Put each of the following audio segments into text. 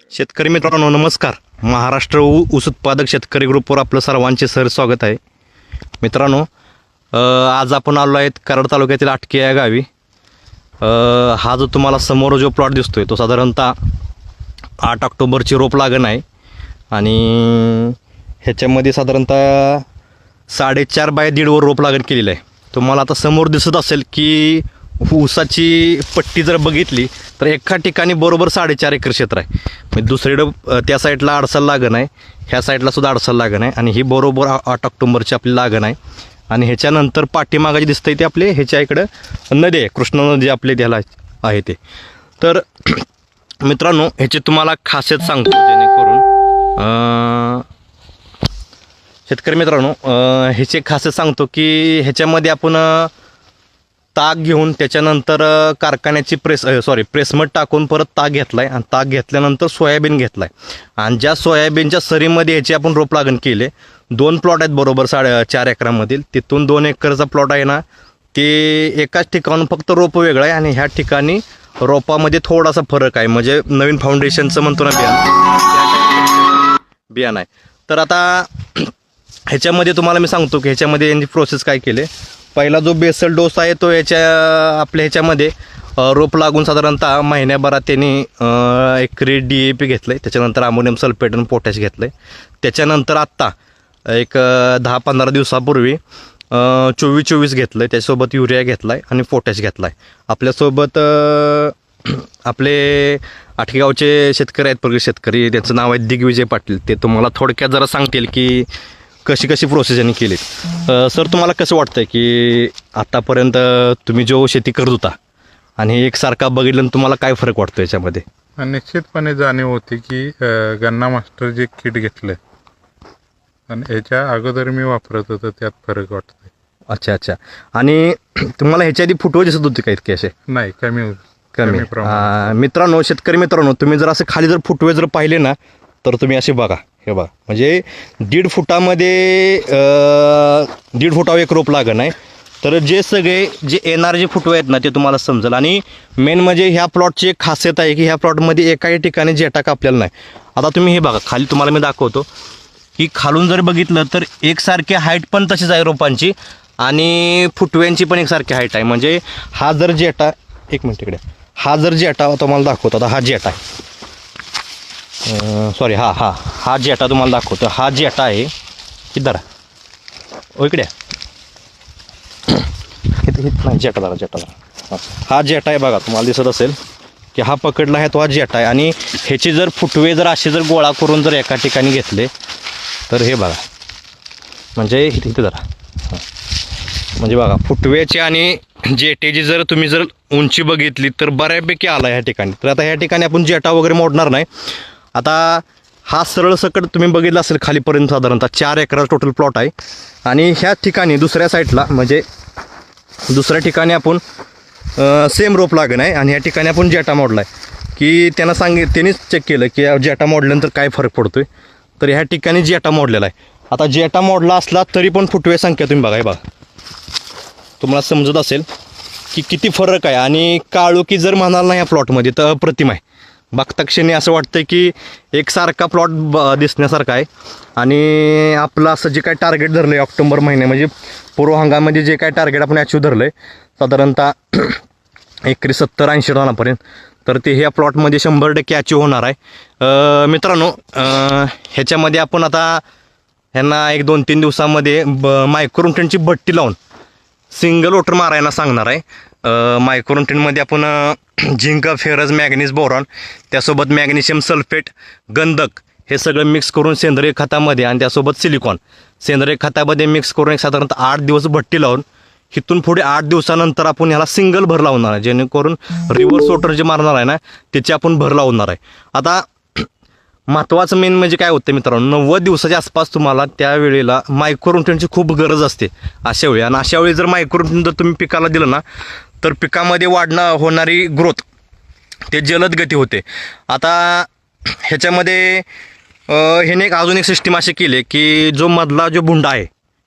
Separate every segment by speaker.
Speaker 1: शेतकरी मित्रांनो नमस्कार. महाराष्ट्र ऊस उत्पादक शेतकरी ग्रुपवर आपलं सर्वांचे सर स्वागत आहे. मित्रांनो आज आपण आलो आहेत कराड तालुक्यातील आटके या गावी. हा जो तुम्हाला समोर जो प्लॉट दिसतोय तो साधारणतः आठ ऑक्टोबरची रोप लागण आहे. आणि ह्याच्यामध्ये साधारणतः साडेचार बाय दीडवर रोप लागण केलेलं आहे. तुम्हाला आता समोर दिसत असेल की ऊसाची पट्टी जर बघितली तर एका ठिकाणी बरोबर साडेचार एकर क्षेत्र आहे. म्हणजे दुसरीकडं त्या साईडला अडसाल लागण आहे ह्या साईडला सुद्धा अडसाल लागण आहे आणि ही बरोबर आठ ऑक्टोंबरची आपली लागण आहे. आणि ह्याच्यानंतर पाठीमागाची दिसतंय ते आपले ह्याच्या इकडं नदी आहे कृष्णा नदी आपले त्याला आहे ते. तर मित्रांनो ह्याची तुम्हाला खासियत सांगतो जेणेकरून शेतकरी मित्रांनो ह्याची खासियत सांगतो की ह्याच्यामध्ये आपण ताक घेऊन त्याच्यानंतर कारखान्याची प्रेस सॉरी प्रेसमट टाकून परत ताक घेतला आहे आणि ताक घेतल्यानंतर सोयाबीन घेतला आहे आणि ज्या सोयाबीनच्या सरीमध्ये ह्याची आपण रोप लागण केले दोन प्लॉट आहेत बरोबर साडे चार एकरामधील. तिथून दोन एकरचा प्लॉट आहे ना ते एकाच ठिकाणून फक्त रोप वेगळं आहे आणि ह्या ठिकाणी रोपामध्ये थोडासा फरक आहे. म्हणजे नवीन फाउंडेशनचं म्हणतो ना बियाणं. बियाणं आहे. तर आता ह्याच्यामध्ये तुम्हाला मी सांगतो की ह्याच्यामध्ये यांची प्रोसेस काय केले? पहिला जो बेसल डोस आहे तो याच्या आपल्या ह्याच्यामध्ये रोप लागून साधारणतः महिन्याभरात त्यांनी एक रेड डी ए पी घेतलं आहे त्याच्यानंतर अमोनियम सल्फेट आणि पोटॅश घेतलं आहे त्याच्यानंतर आत्ता एक दहा पंधरा दिवसापूर्वी चोवीस चोवीस घेतलं आहे त्याच्यासोबत युरिया घेतला आहे आणि पोटॅश घेतला आहे आपल्यासोबत आपले आठगावचे शेतकरी आहेत प्रगत शेतकरी. त्यांचं नाव आहे दिग्विजय पाटील. ते तुम्हाला थोडक्यात जरा सांगतील की कशी कशी प्रोसेस यांनी केली सर तुम्हाला कसं वाटतं की आत्तापर्यंत तुम्ही जो शेती करत होता आणि एकसारखा बघितलं तुम्हाला काय फरक वाटतो याच्यामध्ये?
Speaker 2: निश्चितपणे जाणीव होती की गन्ना मास्टर जे किट घेतलं आणि याच्या अगोदर मी वापरत होतो त्यात फरक वाटतोय.
Speaker 1: अच्छा अच्छा. आणि तुम्हाला ह्याच्या आधी फुटवे दिसत होते का इतके असे?
Speaker 2: नाही कमी
Speaker 1: कमी. मित्रांनो शेतकरी मित्रांनो तुम्ही जर असं खाली जर फुटवे जर पाहिले ना तर तुम्ही असे बघा. हे बघा म्हणजे दीड फुटामध्ये दीड फुटावर एक रोप लागण आहे. तर जे सगळे जे येणार जे फुटवे आहेत ना ते तुम्हाला समजेल. आणि मेन म्हणजे ह्या प्लॉटची एक खासियत आहे की ह्या प्लॉटमध्ये एकाही ठिकाणी जेटा कापलेला नाही. आता तुम्ही हे बघा खाली तुम्हाला मी दाखवतो की खालून जर बघितलं तर एकसारखी हाईट पण तशीच आहे रोपांची आणि फुटव्यांची पण एकसारखी हाईट आहे. म्हणजे हा जर जेटा एक मिनिट इकडे. हा जर जेटा तुम्हाला दाखवतो. आता हा जेटा आहे. सॉरी हा हा. हा जेटा तुम्हाला दाखवतो. हा जेटा आहे. किती धरा. ओ इकडे नाही जेटा धरा जेटा धरा. हा. जेटा आहे बघा तुम्हाला दिसत असेल की हा पकडला आहे तो हा जेटा आहे. आणि ह्याचे जर फुटवे जर असे जर गोळा करून जर एका ठिकाणी घेतले तर हे बघा. म्हणजे इथे इथे जरा हां. म्हणजे बघा फुटव्याची आणि जेटेची जर तुम्ही जर उंची बघितली तर बऱ्यापैकी आला ह्या ठिकाणी. तर आता ह्या ठिकाणी आपण जेटा वगैरे मोडणार नाही. आता हा सरळ सकट तुम्ही बघितला असेल खालीपर्यंत साधारणतः चार एकरा टोटल प्लॉट आहे. आणि ह्या ठिकाणी दुसऱ्या साईडला म्हणजे दुसऱ्या ठिकाणी आपण सेम रोप लागण आहे. आणि ह्या ठिकाणी आपण जेटा मोडला आहे की त्यांना सांगित त्यांनीच चेक केलं की जेटा मोडल्यानंतर काय फरक पडतोय. तर ह्या ठिकाणी जेटा मोडलेला आहे. आता जेटा मोडला असला तरी पण फुटवे संख्या तुम्ही बघा बघा. तुम्हाला समजत असेल की किती फरक आहे. आणि काळोखी जर म्हणाल ना या प्लॉटमध्ये तर अप्रतिम आहे. बघताक्षणी असं वाटतं की एकसारखा प्लॉट ब दिसण्यासारखा आहे. आणि आपलं असं जे काय टार्गेट धरलं आहे ऑक्टोबर महिने म्हणजे पूर्व हंगामध्ये जे काय टार्गेट आपण अचीव धरलं आहे साधारणतः एकरी सत्तर ऐंशी टनापर्यंत तर ते ह्या प्लॉटमध्ये शंभर टक्के अचीव होणार आहे. मित्रांनो ह्याच्यामध्ये आपण आता ह्यांना एक दोन तीन दिवसामध्ये ब मायक्रोन्टेनची भट्टी लावून सिंगल वोटर मारायला सांगणार आहे. मायक्रोन्टेनमध्ये आपण झिंक फेरस मॅग्नीज बोरॉन त्यासोबत मॅग्नेशियम सल्फेट गंधक हे सगळं मिक्स करून सेंद्रिय खतामध्ये आणि त्यासोबत सिलिकॉन सेंद्रिय खतामध्ये मिक्स करून एक साधारणतः आठ दिवस भट्टी लावून इथून पुढे आठ दिवसानंतर आपण ह्याला सिंगल भर लावणार आहे. जेणेकरून रिव्हर्स वॉटर जे मारणार आहे ना त्याची आपण भर लावणार आहे. आता महत्त्वाचं मेन म्हणजे काय होतं मित्रांनो? नव्वद दिवसाच्या आसपास तुम्हाला त्यावेळेला मायक्रोन्टेनची खूप गरज असते अशा वेळी. आणि अशा वेळी जर मायक्रोन्टेन जर तुम्ही पिकाला दिलं ना तर पिकामध्ये वाढणं होणारी ग्रोथ ते जलद गती होते. आता ह्याच्यामध्ये ह्याने एक अजून एक सिस्टीम अशी केली की जो मधला जो बुंडा आहे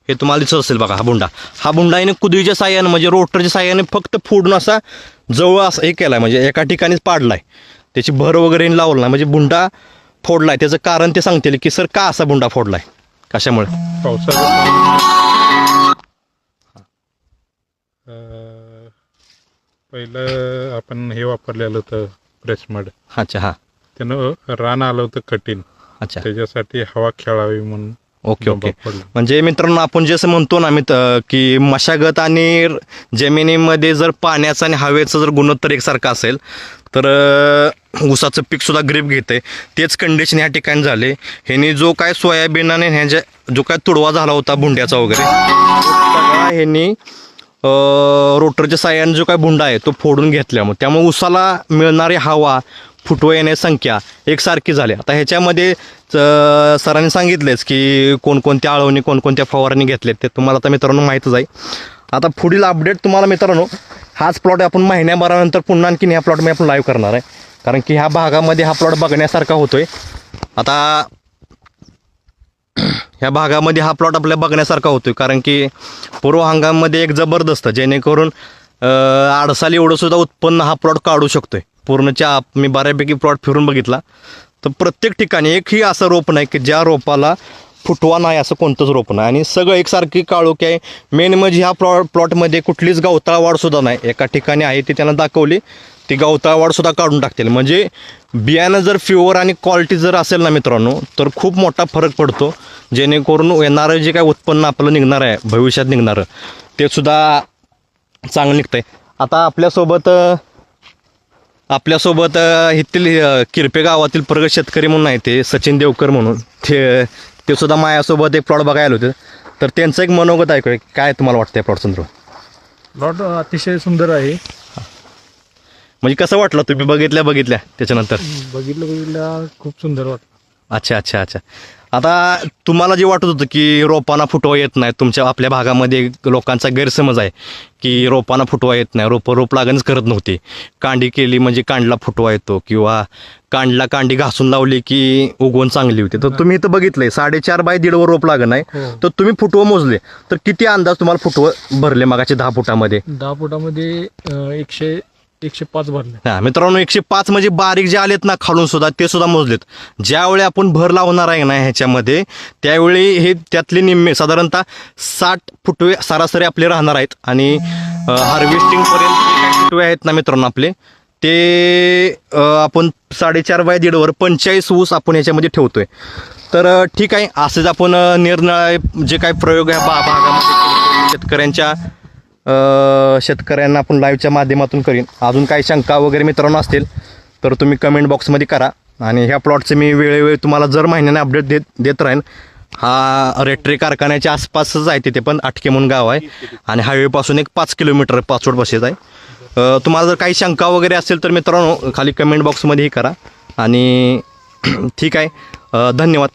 Speaker 1: हे तुम्हाला दिसत असेल बघा हा बुंडा. हा बुंडा याने कुदळीच्या साह्यानं म्हणजे रोटरच्या साह्याने फक्त फोडून असा जवळ असा हे केला आहे म्हणजे एका ठिकाणीच पाडला आहे त्याची भर वगैरे लावलं नाही म्हणजे बुंडा फोडला आहे त्याचं कारण ते सांगतील की सर का असा बुंडा फोडलाय? कशामुळे?
Speaker 2: पहिलं आपण हे वापरलेलं होतं प्रेसमड
Speaker 1: अच्छा हां.
Speaker 2: त्यानं रान आलं होतं कठीण.
Speaker 1: अच्छा.
Speaker 2: त्याच्यासाठी हवा खेळावी म्हणून
Speaker 1: ओके ओके. म्हणजे मित्रांनो आपण जसं म्हणतो ना मित्र की मशागत आणि जमिनीमध्ये जर पाण्याचं आणि हवेचं जर गुणोत्तर एकसारखं असेल तर ऊसाचं पीक सुद्धा ग्रीप घेते. तेच कंडिशन ह्या ठिकाणी झाले. ह्यांनी जो काय सोयाबीन आणि ह्याच्या जो काय तुडवा झाला होता भुंड्याचा वगैरे ह्यांनी रोटरच्या साह्याने जो काय भुंडा आहे तो फोडून घेतल्यामुळे त्यामुळे उसाला मिळणारी हवा फुटवा येण्याची संख्या एकसारखी झाली. आता ह्याच्यामध्ये सरांनी सांगितलेच की कोणकोणत्या आळवणी कोणकोणत्या फवारणी घेतल्यात ते तुम्हाला आता मित्रांनो माहीतच आहे. आता पुढील अपडेट तुम्हाला मित्रांनो हाच प्लॉट आपण महिन्याभरानंतर पुन्हा आणखीन ह्या प्लॉटमध्ये आपण लाईव्ह करणार आहे. कारण की ह्या भागामध्ये हा प्लॉट बघण्यासारखा होतोय. आता ह्या भागामध्ये हा प्लॉट आपल्या बघण्यासारखा होतोय. कारण की पूर्व हंगामामध्ये एक जबरदस्त जेणेकरून अं, आडसाली उत्पन्न हा प्लॉट काढू शकतो आहे पूर्णच्या मी बऱ्यापैकी प्लॉट फिरून बघितला. तर प्रत्येक ठिकाणी एकही असं रोप नाही की ज्या रोपाला फुटवा नाही असं कोणतंच रोप नाही. आणि सगळं एकसारखी काळोखी आहे. मेन म्हणजे ह्या प्लॉट प्लॉटमध्ये कुठलीच गवताळवाढसुद्धा नाही. एका ठिकाणी आहे ती त्यांना दाखवली. ती गवताळवाढसुद्धा काढून टाकतील. म्हणजे बियाणं जर प्युअर आणि क्वालिटी जर असेल ना मित्रांनो तर खूप मोठा फरक पडतो. जेणेकरून येणारं जे काय उत्पन्न आपलं निघणार आहे भविष्यात निघणारं ते सुद्धा चांगलं निघतंय. आता आपल्यासोबत आपल्यासोबत अं, किरपे गावातील प्रगत शेतकरी म्हणून आहे ते सचिन देवकर म्हणून. ते ते सुद्धा माझ्यासोबत एक प्लॉट बघायला होते. तर त्यांचं एक मनोगत ऐकूया काय तुम्हाला वाटतं या प्लॉट संदर्भात?
Speaker 3: प्लॉट अतिशय सुंदर आहे.
Speaker 1: म्हणजे कसं वाटलं? तुम्ही बघितल्या बघितल्या त्याच्यानंतर?
Speaker 3: बघितलं बघितलं खूप सुंदर वाटतं
Speaker 1: अच्छा अच्छा अच्छा. आता तुम्हाला जे वाटत होतं की रोपांना फुटवा येत नाही तुमच्या आपल्या भागामध्ये लोकांचा गैरसमज आहे की रोपांना फुटवा येत नाही रोपं रोप लागणच करत नव्हती. कांडी केली म्हणजे कांडला फुटवा येतो किंवा कांडला कांडी घासून लावली की उगवण चांगली होती. तर तुम्ही इथं बघितलंय साडेचार बाय दीडवर रोप लागण नाही
Speaker 3: हो.
Speaker 1: तर तुम्ही फुटवं मोजले तर किती अंदाज तुम्हाला फुटवं भरले मगाचे दहा फुटामध्ये?
Speaker 3: दहा फुटामध्ये एकशे एकशे पाच भरले.
Speaker 1: हा मित्रांनो एकशे पाच म्हणजे बारीक जे आलेत ना खालून सुद्धा ते सुद्धा मोजलेत. ज्यावेळी आपण भर लावणार आहे ना ह्याच्यामध्ये त्यावेळी हे त्यातले निम्मे साधारणतः साठ फुटवे सरासरी आपले राहणार आहेत. आणि हार्वेस्टिंग पर्यंत फुटवे आहेत ना मित्रांनो आपले ते आपण साडेचार बाय दीडवर पंचेचाळीस ऊस आपण याच्यामध्ये ठेवतोय. तर ठीक आहे असेच आपण अ, जे काही प्रयोग आहे बा भागामध्ये शेतकऱ्यांच्या शेतकऱ्यांना आपण लाईव्हच्या माध्यमातून करीन. अजून काही शंका वगैरे मित्रांनो असतील तर तुम्ही कमेंट बॉक्समध्ये करा. आणि ह्या प्लॉटचे मी वेळोवेळी तुम्हाला जर महिन्याने अपडेट देत देत राहीन. हा रेट्री कारखान्याच्या आसपासच आहे तिथे पण आटके म्हणून गाव आहे. आणि हायवेपासून एक पाच किलोमीटर पाचवड बसेस आहे. तुम्हाला जर काही शंका वगैरे असेल तर मित्रांनो खाली कमेंट बॉक्समध्येही करा. आणि ठीक आहे. धन्यवाद.